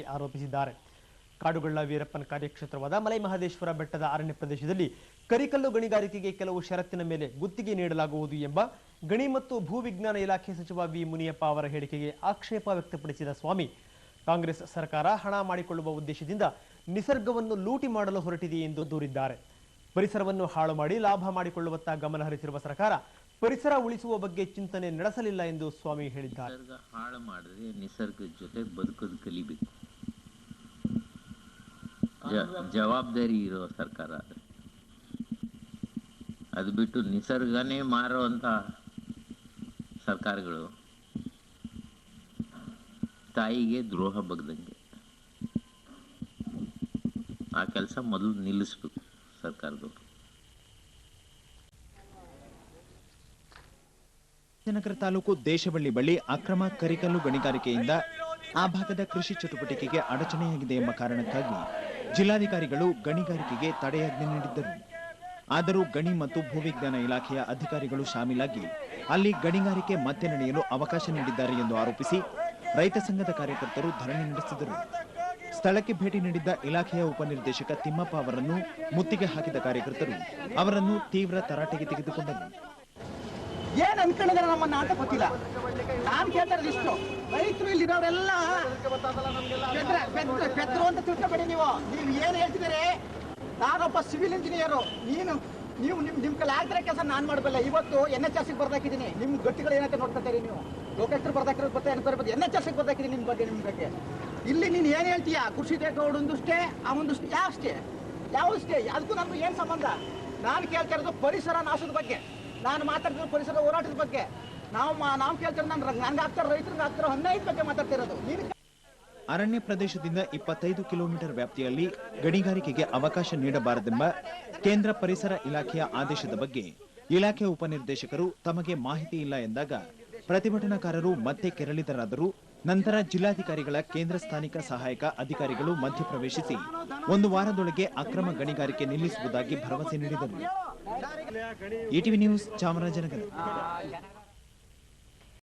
ಆರೋಪಿಸಿದ್ದಾರೆ. ಕಾಡುಗಳ್ಳ ವೀರಪ್ಪನ ಕಾರ್ಯಕ್ಷೇತ್ರವಾದ ಮಲೈ ಮಹದೇಶ್ವರ ಬೆಟ್ಟದ ಅರಣ್ಯ ಪ್ರದೇಶದಲ್ಲಿ ಕರಿಕಲ್ಲು ಗಣಿಗಾರಿಕೆಗೆ ಕೆಲವು ಷರತ್ತಿನ ಮೇಲೆ ಗುತ್ತಿಗೆ ನೀಡಲಾಗುವುದು ಎಂಬ ಗಣಿ ಮತ್ತು ಭೂವಿಜ್ಞಾನ ಇಲಾಖೆ ಸಚಿವ ವಿ ಮುನಿಯಪ್ಪ ಅವರ ಹೇಳಿಕೆಗೆ ಆಕ್ಷೇಪ ವ್ಯಕ್ತಪಡಿಸಿದ ಸ್ವಾಮಿ, ಕಾಂಗ್ರೆಸ್ ಸರ್ಕಾರ ಹಣ ಮಾಡಿಕೊಳ್ಳುವ ಉದ್ದೇಶದಿಂದ ನಿಸರ್ಗವನ್ನು ಲೂಟಿ ಮಾಡಲು ಹೊರಟಿದೆ ಎಂದು ದೂರಿದ್ದಾರೆ. ಪರಿಸರವನ್ನು ಹಾಳು ಮಾಡಿ ಲಾಭ ಮಾಡಿಕೊಳ್ಳುವತ್ತ ಗಮನ ಹರಿಸಿರುವ ಸರ್ಕಾರ ಪರಿಸರ ಉಳಿಸುವ ಬಗ್ಗೆ ಚಿಂತನೆ ನಡೆಸಲಿಲ್ಲ ಎಂದು ಸ್ವಾಮಿ ಹೇಳಿದ್ದಾರೆ. ನಿಸರ್ಗ ಹಾಳು ಮಾಡಿದ್ರೆ ನಿಸರ್ಗದ ಜೊತೆ ಬದುಕೋದು ಕಲಿಬೇಕು. ಜವಾಬ್ದಾರಿ ಇರೋ ಸರ್ಕಾರ ಅದು ಬಿಟ್ಟು ನಿಸರ್ಗನೇ ಮಾರುವಂತ ಸರ್ಕಾರಗಳು ತಾಯಿಗೆ ದ್ರೋಹ ಬಗ್ದಂಗೆ. ಆ ಕೆಲಸ ಮೊದಲು ನಿಲ್ಲಿಸ್ಬೇಕು ಸರ್ಕಾರದವರು. ನಗರ ತಾಲೂಕು ದೇಶಬಳ್ಳಿ ಬಳಿ ಅಕ್ರಮ ಕರಿಕಲ್ಲು ಗಣಿಗಾರಿಕೆಯಿಂದ ಆ ಭಾಗದ ಕೃಷಿ ಚಟುವಟಿಕೆಗೆ ಅಡಚಣೆಯಾಗಿದೆ ಎಂಬ ಕಾರಣಕ್ಕಾಗಿ ಜಿಲ್ಲಾಧಿಕಾರಿಗಳು ಗಣಿಗಾರಿಕೆಗೆ ತಡೆಯಾಜ್ಞೆ ನೀಡಿದ್ದರು. ಆದರೂ ಗಣಿ ಮತ್ತು ಭೂವಿಜ್ಞಾನ ಇಲಾಖೆಯ ಅಧಿಕಾರಿಗಳು ಶಾಮೀಲಾಗಿ ಅಲ್ಲಿ ಗಣಿಗಾರಿಕೆ ಮತ್ತೆ ನಡೆಯಲು ಅವಕಾಶ ನೀಡಿದ್ದಾರೆ ಎಂದು ಆರೋಪಿಸಿ ರೈತ ಸಂಘದ ಕಾರ್ಯಕರ್ತರು ಧರಣಿ ನಡೆಸಿದರು. ಸ್ಥಳಕ್ಕೆ ಭೇಟಿ ನೀಡಿದ್ದ ಇಲಾಖೆಯ ಉಪನಿರ್ದೇಶಕ ತಿಮ್ಮಪ್ಪ ಅವರನ್ನು ಮುತ್ತಿಗೆ ಹಾಕಿದ ಕಾರ್ಯಕರ್ತರು ಅವರನ್ನು ತೀವ್ರ ತರಾಟೆಗೆ ತೆಗೆದುಕೊಂಡರು. ಏನ್ ಅನ್ಕೊಂಡಿದಾರೆ ನಮ್ಮನ್ನ ಅಂತ ಗೊತ್ತಿಲ್ಲ. ನಾನ್ ಕೇಳ್ತಾರೆ ಇಷ್ಟು. ರೈತರು ಇಲ್ಲಿರೋರೆಲ್ಲ ಪೆದ್ರ ಅಂತ ತಿಳ್ಕೊಬೇಡಿ ನೀವು. ನೀವ್ ಏನ್ ಹೇಳ್ತಿದ್ದೀರಿ? ನಾನೊಬ್ಬ ಸಿವಿಲ್ ಇಂಜಿನಿಯರು. ನೀನು ನೀವು ನಿಮ್ ನಿಮ್ ಕೈಲಿ ಕೆಲಸ ನಾನ್ ಮಾಡಬಲ್ಲ ಇವತ್ತು ಎನ್ ಎಚ್ ಎಸ್ ಬರ್ದಾಕಿದ್ದೀನಿ. ನಿಮ್ ಗಟ್ಟಿಗಳು ಏನಂತ ನೋಡ್ಕೊತೀರಿ ನೀವು. ಲೋಕೇಶ್ವರ ಬರ್ದಾಕಿರೋದು ಬರ್ತಾ ಏನು ಬರ್ಬೋದು ಎನ್ ಎಚ್ ಎಸ್ ಬರ್ದಾಕಿದ್ದೀನಿ ನಿಮ್ ಬಗ್ಗೆ ನಿಮ್ ಬಗ್ಗೆ. ಇಲ್ಲಿ ನೀನ್ ಏನ್ ಹೇಳ್ತೀಯ? ಕೃಷಿ ಯಾವ ಸ್ಟೇ ಯಾವಷ್ಟೇ ಯಾವಷ್ಟೇ? ಅದಕ್ಕೂ ನಮ್ಗೆ ಏನ್ ಸಂಬಂಧ? ನಾನು ಕೇಳ್ತಾ ಇರೋದು ಪರಿಸರ ನಾಶದ ಬಗ್ಗೆ. ನಾನು ಮಾತಾಡ್ತಿರೋ ಪರಿಸರ ಹೋರಾಟದ ಬಗ್ಗೆ. ನಾವು ನಾವು ಕೇಳ್ತಾರೆ ನಾನು ನನ್ಗೆ ಆಗ್ತಾರೋ ರೈತರಿಗೆ ಆಗ್ತಾರೋ ಹನ್ನೈದು ಬಗ್ಗೆ ಮಾತಾಡ್ತಿರೋದು. ಅರಣ್ಯ ಪ್ರದೇಶದಿಂದ ಇಪ್ಪತ್ತೈದು ಕಿಲೋಮೀಟರ್ ವ್ಯಾಪ್ತಿಯಲ್ಲಿ ಗಣಿಗಾರಿಕೆಗೆ ಅವಕಾಶ ನೀಡಬಾರದೆಂಬ ಕೇಂದ್ರ ಪರಿಸರ ಇಲಾಖೆಯ ಆದೇಶದ ಬಗ್ಗೆ ಇಲಾಖೆ ಉಪನಿರ್ದೇಶಕರು ತಮಗೆ ಮಾಹಿತಿ ಇಲ್ಲ ಎಂದಾಗ ಪ್ರತಿಭಟನಾಕಾರರು ಮತ್ತೆ ಕೆರಳಿದರಾದರೂ ನಂತರ ಜಿಲ್ಲಾಧಿಕಾರಿಗಳ ಕೇಂದ್ರ ಸ್ಥಾನಿಕ ಸಹಾಯಕ ಅಧಿಕಾರಿಗಳು ಮಧ್ಯಪ್ರವೇಶಿಸಿ ಒಂದು ವಾರದೊಳಗೆ ಅಕ್ರಮ ಗಣಿಗಾರಿಕೆ ನಿಲ್ಲಿಸುವುದಾಗಿ ಭರವಸೆ ನೀಡಿದರು. ETV news Chamarajanagar